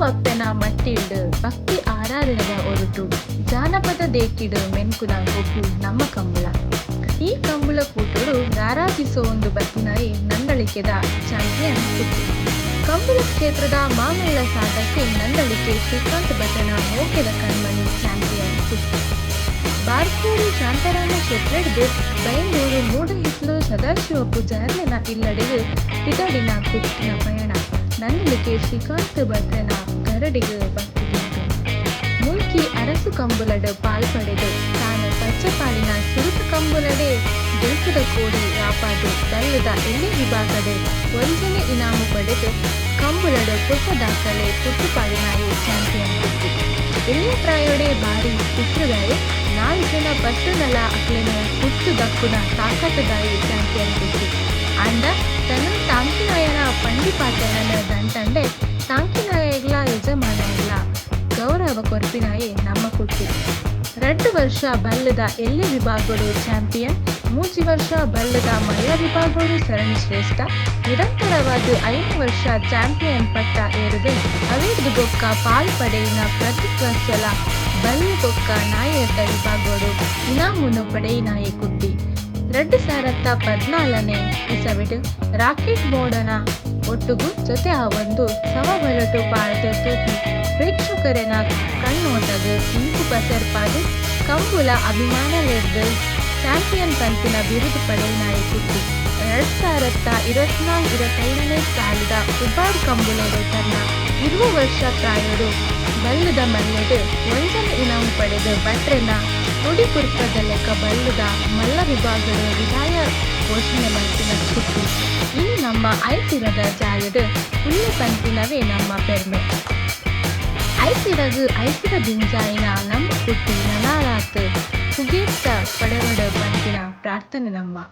ಪಟ್ಟಿಡ್ ಭಕ್ತಿ ಆರಾಧನೆದ ಒರುಟು. ಜಾನಪದ ದೇಕಿಡು ಮೆನ್ಕುನ ಗೊಬ್ಬು ನಮ್ಮ ಕಂಬಳ. ಈ ಕಂಬಳ ಕೂಟರು ರಾರಾಜಿಸೋ ಒಂದು ಬತ್ತಿನಾಯಿ ನಂದಳಿಕೆದ ಚಾಂಪಿಯನ್ ಕಂಬಳ ಕ್ಷೇತ್ರದ ಮಾಮಲ್ಲ ಸಾಧಕ್ಕೆ ನಂದಳಿಕೆ ಶ್ರೀಕಾಂತ್ ಬಸನ ಮೋಕೆದ ಕಣ್ಮಣಿ ಚಾಂಪಿಯನ್ ಬಾರ್ಕೂರು ಶಾಂತರಾಮ ಶೆಟ್ರೆಡ್ದು ಬೈಂದೂರು ಮೂಡ ಸದಾಶಿವಪ್ಪು ಸದಾಶಿವ ಪೂಜಾರ್ಲೆನ ಇಲ್ಲಡೆಗೆ ಪಿದಡಿನ ಕುಟ್ಟಿನ ಪಯಣ. ನಂದಳಿಕೆ ಶ್ರೀಕಾಂತ್ ಭಟ್ರನ ಗರಡಿಗೆ ಭಕ್ತಿಗಿಂತು ಮುಲ್ಕಿ ಅರಸು ಕಂಬುಲಡು ಪಾಲ್ಪಡೆದು ತಾನು ಪಚ್ಚಪಾಡಿನ ಸುರುತ ಕಂಬುಲಡೆ ದೇಶದ ಕೋಡಿ ಯಾಪಾದು ದಲ್ಲದ ಎಣ್ಣೆ ವಿಭಾಗದ ಒಂದನೇ ಇನಾಮು ಪಡೆದು ಕಂಬುಲಡು ಪುಟ್ಟ ದಾಖಲೆ ಪುಟ್ಟುಪಾಡಿನಾಯಿ ಚಾಂಪಿಯನ್ ಇಲ್ಲಿ ಪ್ರಾಯೋಡೆ ಬಾರಿ ಪುತ್ರದಾಯಿ ನಾಲ್ಕು ಜನ ಪಟ್ಟುನಲ ಅಕ್ಲೆನ ಹುಟ್ಟು ದಕ್ಕುನ ತಾಕತ್ತದಾಯಿ ಚಾಂಪಿಯನ್ ಅಂಡ ತನ್ನ ತಾಂಕಿನಾಯನ ಪಂಡಿಪಾತನ ದಂಟಂಡೆ ತಾಂಕಿನಾಯಗ್ಲ ಯಜಮಾನಗ್ಲ ಗೌರವ ಕೊರ್ಪಿನಾಯಿ ನಮ್ಮ ಕುಟ್ಟಿ. రెండు ವರ್ಷ ಬಲ್ಲದ ಎಲ್ಲಿ ವಿಭಾಗಗಳು ಚಾಂಪಿಯನ್? ಮೂಜಿ ವರ್ಷ ಬಲ್ಲದ ಮಹಿಳಾ ವಿಭಾಗಗಳು ಸರಣಿ ಶ್ರೇಷ್ಠ. ನಿರಂತರವಾದ ಐದು ವರ್ಷ ಚಾಂಪಿಯನ್ ಪಟ್ಟ ಏರಿದೆ. ಅವೇರ್ದು ಗೊಕ್ಕ ಪಾಲ್ ಪಡೆಯಿನ ಪ್ರತಿ ವರ್ಷಲ ಬಲ್ಲು ಬೊಕ್ಕ ನಾಯಕ ವಿಭಾಗಗಳು. ಇನಾಮುನು ಪಡೆಯಿನಾಯಿ ಕುಟ್ಟಿ. ಎರಡು ಸಾವಿರದ ಪದ್ನಾಲನೇ ಇಸವಿಡು ರಾಕೆಟ್ ಮೋಡನ ಒಟ್ಟುಗೂ ಜೊತೆ ಆ ಒಂದು ಸಮಬಲಟು ಪಾಳದ ತೂಕಿ ಪ್ರೇಕ್ಷಕರನ ಕಣ್ಣೋಟದ ಇಂಕು ಪಸರ್ಪಾದು ಕಂಬುಲ ಅಭಿಮಾನಲೆರ್ದು ಚಾಂಪಿಯನ್ ಪಂಪಿನ ಬಿರುದು ಪಡೆಯಿನಾಯಿ ಎರಡು ಸಾವಿರದ ಇರುವತ್ನಾಲ್ಕು ಇರುವತ್ತೈದನೇ ಸಾಲದ ಉಬಾರ್ ಕಂಬುಲೆಡೆ ತನ್ನ ಇರುವ ವರ್ಷ ಪ್ರಾಯರು ಬಲ್ಲದ ಮಲ್ಲೆಡು ಒಂದನೇ ಇನಾಮು ಪಡೆದ ಭಟ್ರನ ನುಡಿ ಕುರ್ಪದ ಲೆಕ್ಕ ಬಲ್ಲದ ಮಲ್ಲ ವಿಭಾಗದ ವಿದಾಯ ಘೋಷಣೆ ಮಂತಿನ ಕುಟ್ಟಿ. ಇನ್ನು ನಮ್ಮ ಐತಿರದ ಜಾಯದ ಹುಲ್ಲು ಪಂತಿನವೇ ನಮ್ಮ ಪೆರ್ಮೆ 愛知らず愛知ら빈자이나 நம் குட்டி நலாராத்து புகேத்த படவட பண்கினா பிரார்த்தனை நம்மா